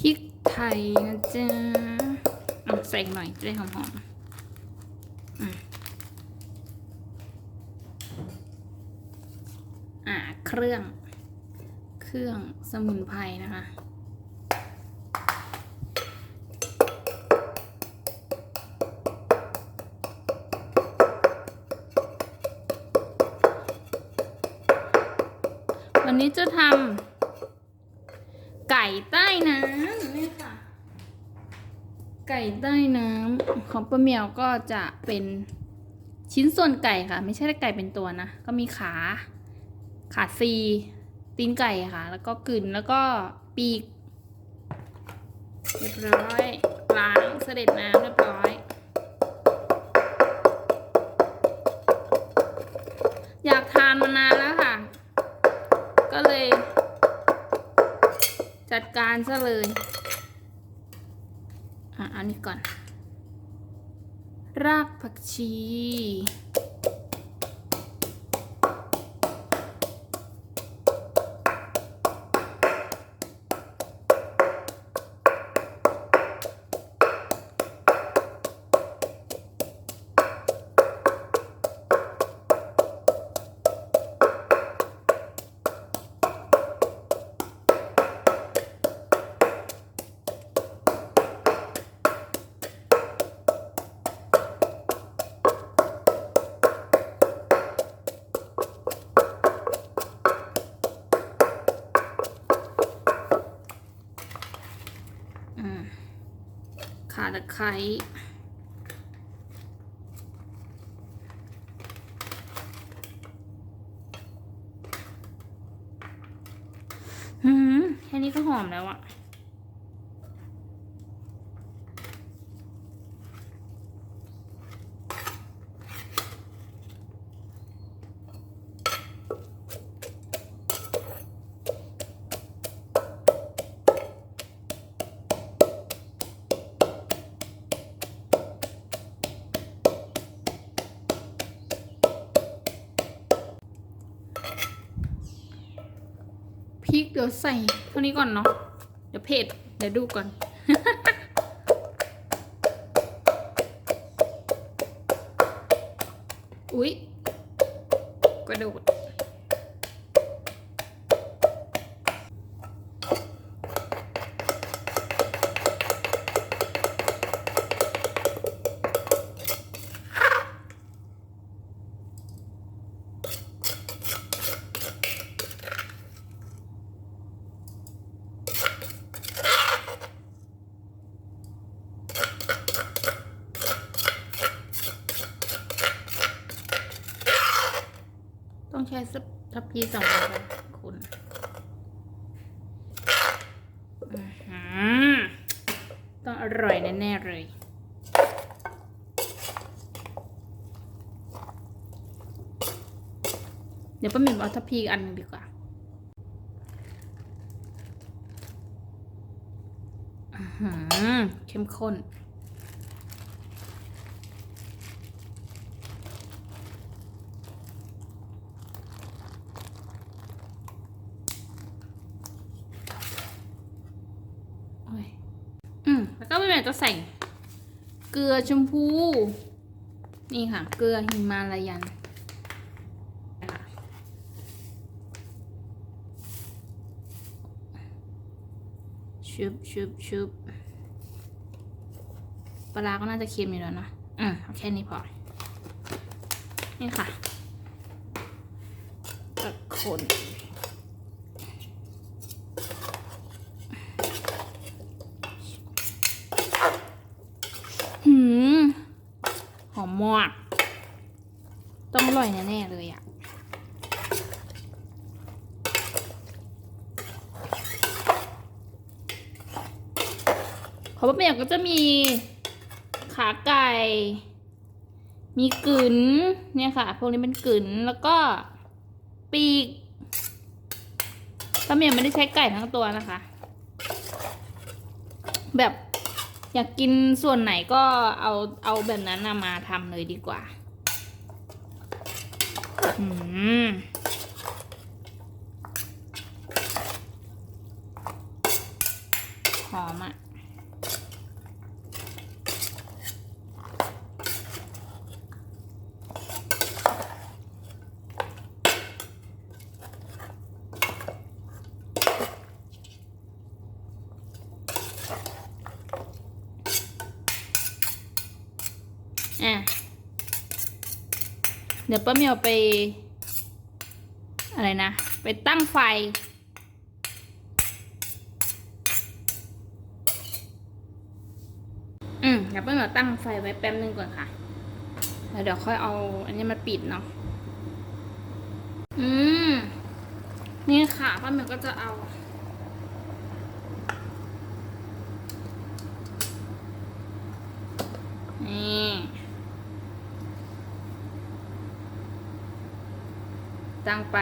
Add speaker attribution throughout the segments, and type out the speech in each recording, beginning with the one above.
Speaker 1: พริกไทยนะจ๊ะใส่หน่อยจะได้หอมๆอะอะเครื่อง เครื่องสมุนไพรนะคะวันนี้จะทำ ก่ใต้น้ำนี่ค่ะ ไก่ใต้น้ำของป้าเหมียวก็จะเป็นชิ้นส่วนไก่ค่ะ ไม่ใช่ไก่เป็นตัวนะ ก็มีขา ขาซีตีนไก่ค่ะ แล้วก็กลืนแล้วก็ปีก เรียบร้อยล้างเสด็จน้ำเรียบร้อย อยากทานมานานแล้ว จัดการซะเลย อะเอันนี้ก่อน รากผักชี คร้หืมแค่นี้ก็หอมแล้วอะ พริกเดี๋ยวใส่เท่านี้ก่อนเนาะเดี๋ยวเผ็ดเดี๋ยวดูก่อน อุ๊ยกระโดด สับทัพพีสองใบคุณต้องอร่อยแน่ๆเลยเดี๋ยวป้าหมิ่นเอาทัพพีอันนึงดีกว่า เข้มข้น โอืมแล้วก็ไม่แม่จะใส่ เกลือชมพู นี่ค่ะ เกลือหิมาลายันชุบชุบชุบปลาก็น่าจะเค็มอยู่แล้วนะ อืมเอาแค่นี้พอ นี่ค่ะตะคน หืม หอ มาก ต้องอร่อยแน่ๆเลยอะ่ะ ขอป้าเปียกก็จะมีขาไก่ มีกึ๋นเนี่ยค่ะ พวกนี้เป็นกึ๋นแล้วก็ปีกป้าเมียไม่ได้ใช้ไก่ทั้งตัวนะคะ แบบ อยากกินส่วนไหนก็เอาเอาแบบนั้นน่ะมาทำเลยดีกว่า อืมหหอมอะ อะ เดี๋ยวป้าเมียวไป อะไรนะ ไปตั้งไฟ อืมเดี๋ยวป้าเมียวตั้งไฟไว้แป๊บนึงก่อนค่ะ แล้วเดี๋ยวค่อยเอา อันนี้มาปิดเนาะ อืม นี่ค่ะป้าเมียวก็จะเอานี่ ตั้งไป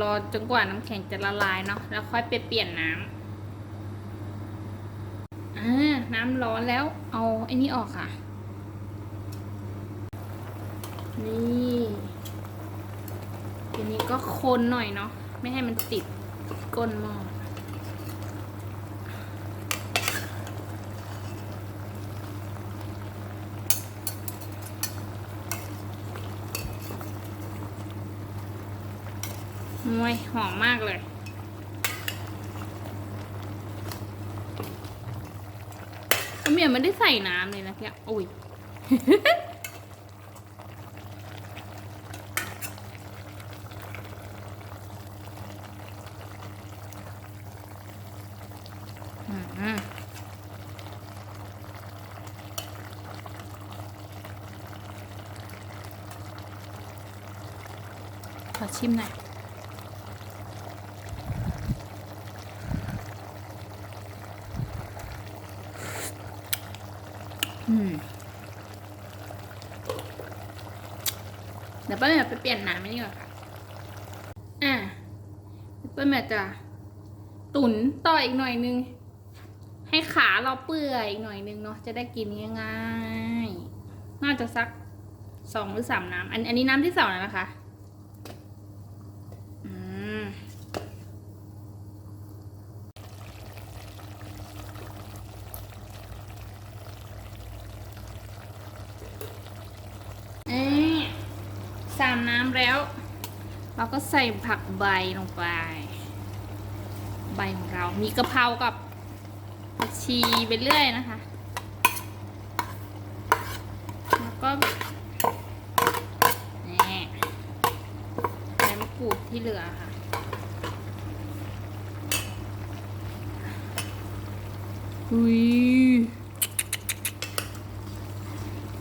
Speaker 1: รอจนกว่าน้ำแข็งจะละลายเนาะแล้วค่อยไปเปลี่ยนน้ำอ่าน้ำร้อนแล้วเอาไอ้นี่ออกค่ะ นี่ทีนี้ก็คนหน่อยเนาะไม่ให้มันติดก้นหม้อ มวยหอมมากเลยเมียไม่ได้ใส่น้ำเลยนะแกโอ้ยอืมขอชิมหน่อย อืม เดี๋ยว ป้ลแม่ไปเปลี่ยนน้ำไม่นี่ก่อนค่ะ อะเดี๋ยวป้าแม่จะตุ๋นต่ออีกหน่อยนึง ให้ขาเราเปื่อยอีกหน่อยนึงเนาะจะได้กินง่ายๆน่าจะสักสองหรือสามน้ำอันอันนี้น้ำที่สองแล้วนะคะ อืม นี่สาม น้ำแล้ว เราก็ใส่ผักใบลงไป ใบของเรา มีกะเพรากับผักชีไปเรื่อยนะคะ แล้วก็นี่ใบมะกรูดที่เหลือค่ะอุ้ย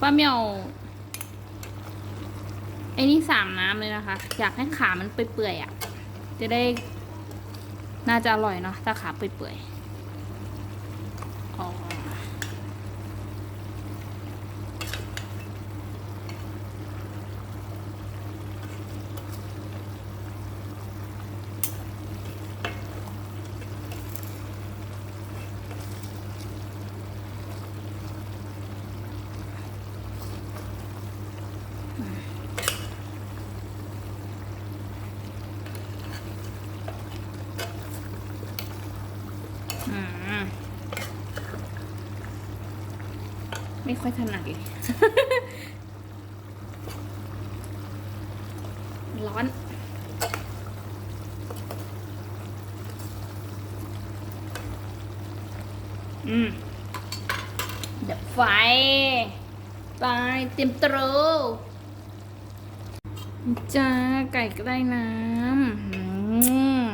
Speaker 1: ป้าเหมียว ไอ้นี่สามน้ำเลยนะคะ อยากให้ขามันเปื่อยๆอะ่ะ จะได้น่าจะอร่อยเนาะถ้าขาเปื่อยๆอ๋ออืม ไม่ค่อยถนัดเลย ร้อน อืมดับไฟ ไปเต็มตรูจ้าไก่ก็ได้น้ำม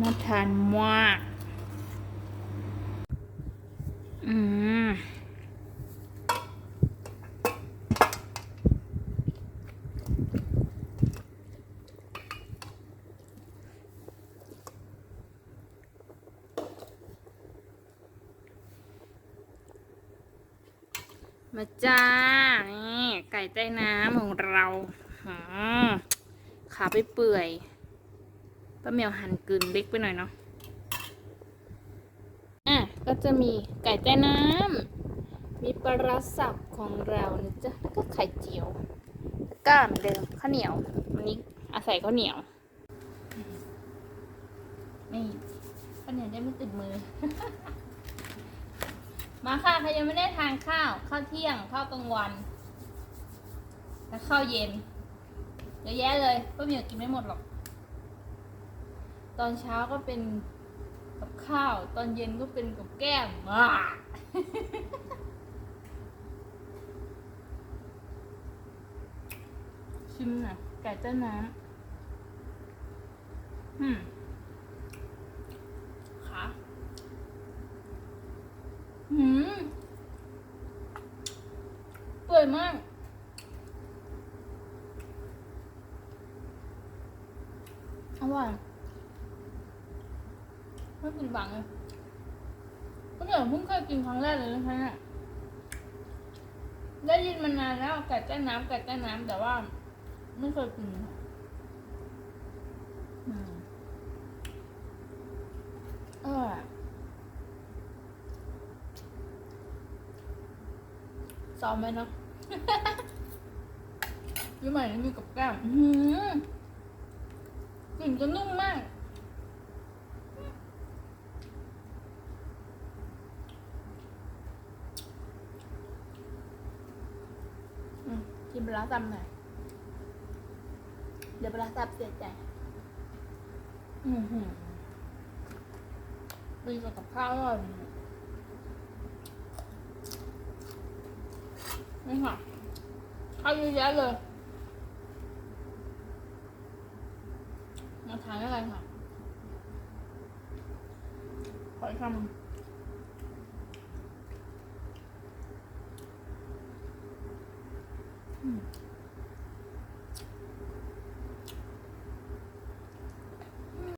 Speaker 1: น่าทานมาก อืมมาจ้า นี่ ไก่ใต้น้ำของเราขาไปเปื่อยป้าเมียวหั่นกลืนเล็กไปหน่อยเนาะ จะมีไก่ใต้น้ำ มีปลาร้าสับของเรานะจ๊ะแล้วก็ไข่เจียวแล้วก็เหมือนเดิมข้าวเหนียว วันนี้อาศัยข้าวเหนียว นี่ข้าวเหนียวได้ไม่ติดมือ มาค่ะใครยังไม่ได้ทานข้าว ข้าวเที่ยง ข้าวกลางวัน และข้าวเย็นเยอะแยะเลยป้าเหมียวกินไม่หมดหรอก ตอนเช้าก็เป็น กับข้าว ตอนเย็นก็เป็นกับแก้มอ่าชิมหน่อยไก่เต้นน้ำอืมค่ะหืมเปื่อยมาก อร่อยไม่กินบังเลยก็เดี๋ยวเพิ่งเคยกินครั้งแรกเลยนะคะเนี่ย ได้ยินมานานแล้วไก่ใต้น้ำไก่ใต้น้ำแต่ว่า ไม่เคยกินค่ะอืมอร่อยอะซ้อมไหมเนาะยี่ใหม่นี่มีกับแก้มกลิ่นจะนุ่มมาก อืมกิน ปลาร้าตำหน่อยเดี๋ยวปลาร้าตำเสียใจ อือหือดีกว่ากับข้าวอร่อยนี่ค่ะข้าวเยอะแยะเลยมาทานอะไรค่ะขออีกคำ Mm.